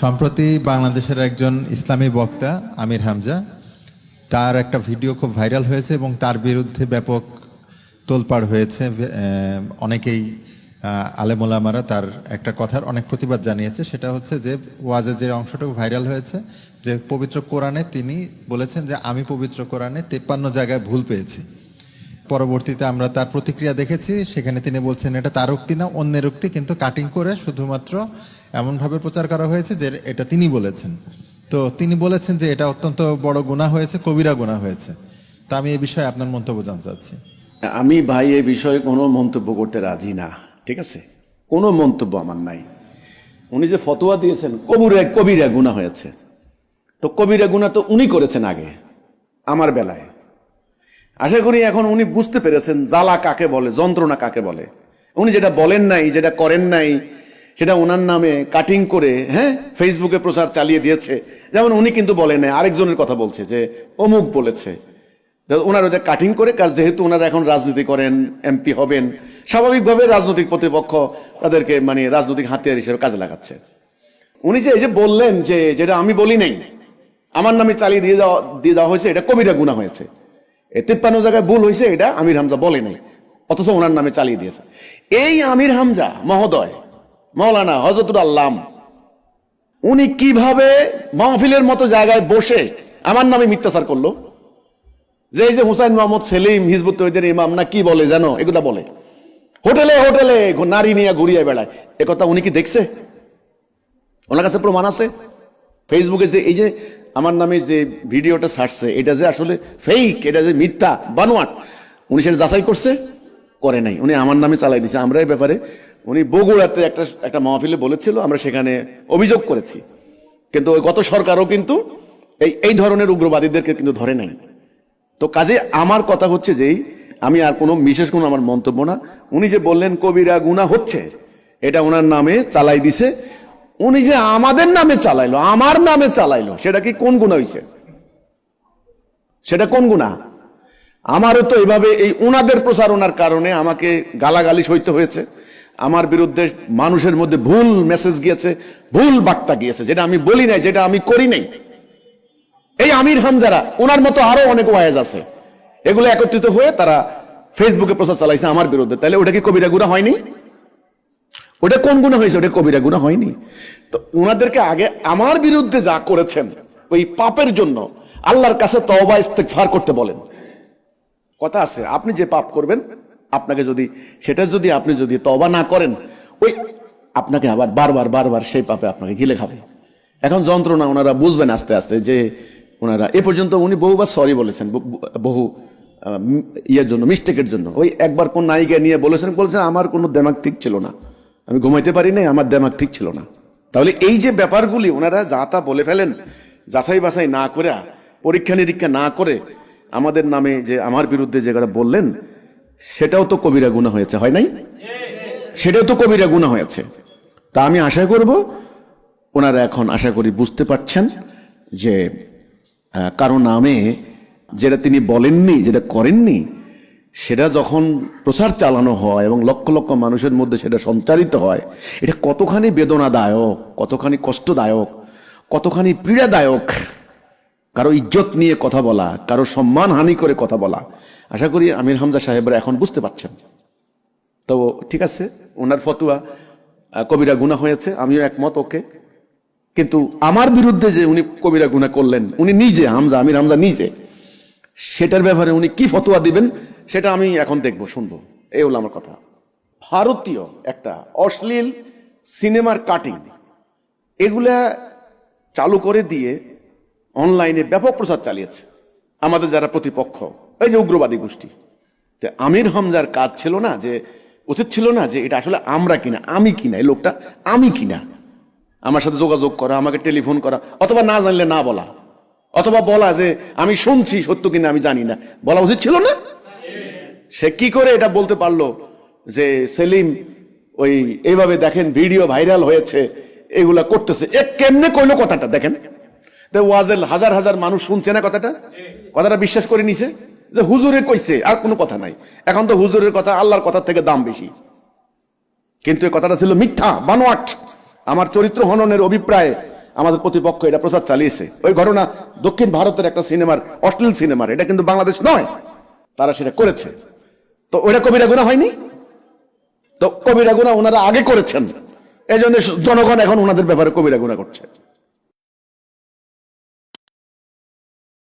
সম্প্রতি বাংলাদেশের একজন ইসলামী বক্তা, আমির হামজা, তার একটা ভিডিও খুব ভাইরাল হয়েছে এবং তার বিরুদ্ধে ব্যাপক তোলপাড় হয়েছে। অনেকেই আলেমোলামারা তার একটা কথার অনেক প্রতিবাদ জানিয়েছে। সেটা হচ্ছে যে ওয়াজে যে অংশটুকু ভাইরাল হয়েছে যে পবিত্র কোরআনে তিনি বলেছেন যে আমি পবিত্র কোরআনে তেপ্পান্ন জায়গায় ভুল পেয়েছি। পরবর্তীতে আমরা তার প্রতিক্রিয়া দেখেছি। সেখানে তিনি বলছেন, এটা তার উক্তি না, অন্যের উক্তি, কিন্তু কাটিং করে শুধুমাত্র এমনভাবে প্রচার করা হয়েছে যে এটা তিনি বলেছেন। তো তিনি বলেছেন যে এটা অত্যন্ত বড় গুণা হয়েছে, কবিরা গুণা হয়েছে। তা আমি এই বিষয়ে আপনার মন্তব্য জানতে চাচ্ছি। আমি ভাই এ বিষয়ে কোনো মন্তব্য করতে রাজি না, ঠিক আছে? কোনো মন্তব্য আমার নাই। উনি যে ফতোয়া দিয়েছেন, কবিরা কবিরা গুণা হয়েছে। তো কবিরা গুণা তো উনি করেছেন আগে, আমার বেলায়। আশা করি এখন উনি বুঝতে পেরেছেন জ্বালা কাকে বলে, যন্ত্রণা কাকে বলে। উনি যেটা বলেন নাই, যেটা করেন নাই, সেটা ওনার নামে কাটিং করে হ্যাঁ ফেসবুকে প্রচার চালিয়ে দিয়েছে। যেমন উনি কিন্তু বলেন নাই, আরেকজনের কথা বলছে যে, অমুক বলেছে। ওনার ওটা কাটিং করে কার যেহেতু ওনারা এখন রাজনীতি করেন এমপি হবেন, স্বাভাবিকভাবে রাজনৈতিক প্রতিপক্ষ তাদেরকে মানে রাজনৈতিক হাতিয়ার হিসেবে কাজে লাগাচ্ছে। উনি যে এই যে বললেন যে, যেটা আমি বলি নাই, আমার নামে চালিয়ে দিয়ে দেওয়া দিয়ে দেওয়া হয়েছে, এটা কবিরা গুণা হয়েছে। তিপ্পান্ন জায়গায় ভুল হয়েছে এটা, আমির হামজা বলে নাই, অথচ ওনার নামে চালিয়ে দিয়েছে। এই আমির হামজা মহোদয় মৌলানা হজরতুল আল্লাম, উনি কীভাবে মাহফিলের মতো জায়গায় বসে আমার নামে মিথ্যাচার করল? যে এই যে হুসাইন মোহাম্মদ সেলিম, হিজবুত তৈদের ইমাম, না কি বলে জানো এগুলা বলে। হোটেলে হোটেলে নারী নিয়ে ঘুরিয়ে বেড়ায়। এ কথা উনি কি দেখছে? ওনার কাছে প্রমাণ আছে? ফেসবুকে যে এই যে আমার নামে যে ভিডিওটা ছাড়ছে, এটা যে আসলে ফেক এটা যে মিথ্যা, বানোয়াট, উনি সেটা যাচাই করছে, করে নাই। উনি আমার নামে চালাই দিছে আমরা এই ব্যাপারে, উনি বগুড়াতে একটা একটা মাহফিলে বলেছিল, আমরা সেখানে অভিযোগ করেছি। কিন্তু ওই গত সরকারও কিন্তু এই এই ধরনের উগ্রবাদীদেরকে কিন্তু ধরে নাই। তো কাজে আমার কথা হচ্ছে যেই আমি আর কোনো, বিশেষ কোনো আমার মন্তব্য না। উনি যে বললেন, কবিরা গুণা হচ্ছে, এটা ওনার নামে চালাই দিছে। উনি যে আমাদের নামে চালাইলো, আমার নামে চালাইলো, সেটা কি কোন গুণা হয়েছে সেটা কোন গুণা? আমারও তো এভাবে এই উনাদের প্রচারণার কারণে আমাকে গালাগালি সইতে হয়েছে। আমার বিরুদ্ধে মানুষের মধ্যে ভুল মেসেজ গিয়েছে, ভুল বার্তা গিয়েছে, যেটা আমি বলি নাই, যেটা আমি করি নাই। এই আমির হামজারা ওনার মতো আরও অনেক ওয়াজ আছে। এগুলো একত্রিত হয়ে তারা ফেসবুকে প্রচার চালাইছে আমার বিরুদ্ধে। তাহলে ওটা কি কবিরা গুণা হয়নি? ওটা কোন গুণা হয়েছে? ওটা কবিরা গুণা হয়নি। তো ওনাদেরকে আগে আমার বিরুদ্ধে যা করেছেন, ওই পাপের জন্য আল্লাহর কাছে তওবা, ইস্তেগফার করতে বলেন। কথা আছে, আপনি যে পাপ করবেন, আপনাকে যদি, সেটা যদি আপনি যদি তবা না করেন, ওই আপনাকে আবার বারবার বারবার সেই পাপে আপনাকে গিলে খাবে। এখন যন্ত্রণা ওনারা বুঝবেন আস্তে আস্তে যে ওনারা এ পর্যন্ত উনি বহুবার সরি বলেছেন, বহু ইয়ের জন্য মিস্টেকের জন্য। ওই একবার কোন নায়িকা নিয়ে বলেছেন, বলছেন, আমার কোনো দেমাগ ঠিক ছিল না। আমি ঘুমাইতে পারি নাই, আমার দেমাগ ঠিক ছিল না। তাহলে এই যে ব্যাপারগুলি ওনারা যা তা বলে ফেলেন, যাচাই বাছাই না করে, পরীক্ষা নিরীক্ষা না করে আমাদের নামে যে আমার বিরুদ্ধে যেটা বললেন, সেটাও তো কবিরা গুণা হয়েছে, হয় নাই? সেটাও তো কবিরা গুণা হয়েছে। তা আমি আশা করব, ওনারা এখন আশা করি বুঝতে পারছেন যে কারও নামে যেটা তিনি বলেননি, যেটা করেননি সেটা যখন প্রচার চালানো হয় এবং লক্ষ লক্ষ মানুষের মধ্যে সেটা সঞ্চারিত হয়, এটা কতখানি বেদনাদায়ক, কতখানি কষ্টদায়ক, কতখানি পীড়াদায়ক, কারও ইজ্জত নিয়ে কথা বলা, কারও সম্মান হানি করে কথা বলা। আশা করি আমির হামজা সাহেবরা এখন বুঝতে পারছেন। তো ঠিক আছে, ওনার ফতুয়া কবিরা গুণা হয়েছে, আমিও একমত ওকে। কিন্তু আমার বিরুদ্ধে যে উনি কবিরা গুণা করলেন, উনি নিজে, হামজা, আমির হামজা নিজে। সেটার ব্যাপারে উনি কি ফতোয়া দিবেন, সেটা আমি এখন দেখব, শুনব। এই হলো আমার কথা। ভারতীয় একটা অশ্লীল সিনেমার কাটিং এগুলা চালু করে দিয়ে অনলাইনে ব্যাপক প্রচার চালিয়েছে আমাদের যারা প্রতিপক্ষ। এই যে উগ্রবাদী গোষ্ঠী। তা আমির হামজার কাজ ছিল না যে, উচিত ছিল না যে এটা আসলে আমরা কিনা, আমি কিনা, এই লোকটা আমি কিনা। আমার সাথে যোগাযোগ করা, আমাকে টেলিফোন করা, অথবা না জানলে না বলা। অথবা বলা যে আমি শুনছি সত্য কিনা আমি জানি না। বলা উচিত ছিল না? সে কি করে এটা বলতে পারল যে সেলিম ওই এইভাবে দেখেন ভিডিও ভাইরাল হয়েছে, এগুলা করতেছে। এ কেমনে কইলো কথাটা দেখেন? ওয়াজেল হাজার হাজার মানুষ শুনছে না কথাটা? কথাটা বিশ্বাস করে নিছে যে হুজুরে কইছে, আর কোনো কথা নাই। এখন তো হুজুরের কথা আল্লাহর কথা থেকে দাম বেশি। কিন্তু এই কথাটা ছিল মিথ্যা, বানোয়াট। আমার চরিত্র হননের অভিপ্রায়ে আমাদের প্রতিপক্ষ এটা প্রচার চালিয়েছে। ওই ঘটনা দক্ষিণ ভারতের একটা সিনেমার, অশ্লীল সিনেমার, এটা কিন্তু বাংলাদেশ নয়। তারা সেটা করেছে। তো ওইটা কবিরা গুণা হয়নি? তো কবিরা গুণা ওনারা আগে করেছেন। এই জন্য জনগণ এখন ওনাদের ব্যাপারে কবিরা গুণা করছে।